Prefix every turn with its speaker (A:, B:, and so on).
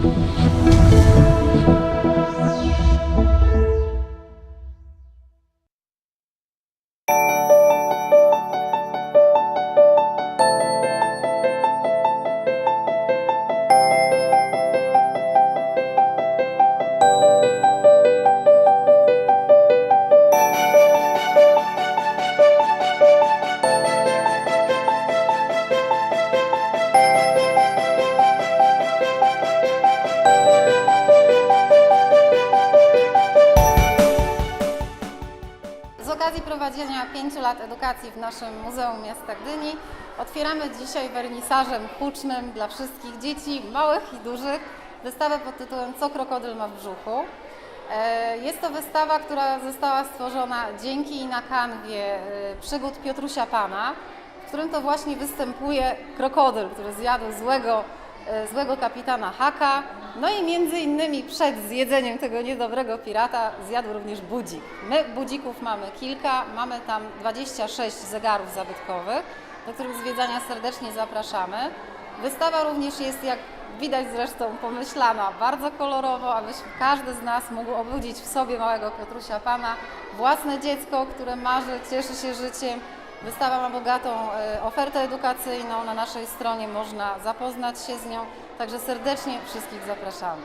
A: Z okazji prowadzenia 5 lat edukacji w naszym Muzeum Miasta Gdyni otwieramy dzisiaj wernisażem hucznym dla wszystkich dzieci, małych i dużych, wystawę pod tytułem Co krokodyl ma w brzuchu. E, Jest to wystawa, która została stworzona dzięki i na kanwie e, przygód Piotrusia Pana, w którym to właśnie występuje krokodyl, który zjadł złego, e, złego kapitana Haka. No i między innymi przed zjedzeniem tego niedobrego pirata zjadł również budzik. My budzików mamy kilka, mamy tam 26 zegarów zabytkowych, do których zwiedzania serdecznie zapraszamy. Wystawa również jest, jak widać zresztą, pomyślana bardzo kolorowo, aby każdy z nas mógł obudzić w sobie małego Piotrusia Pana, własne dziecko, które marzy, cieszy się życiem. Wystawa ma bogatą e, ofertę edukacyjną, na naszej stronie można zapoznać się z nią, także serdecznie wszystkich zapraszamy.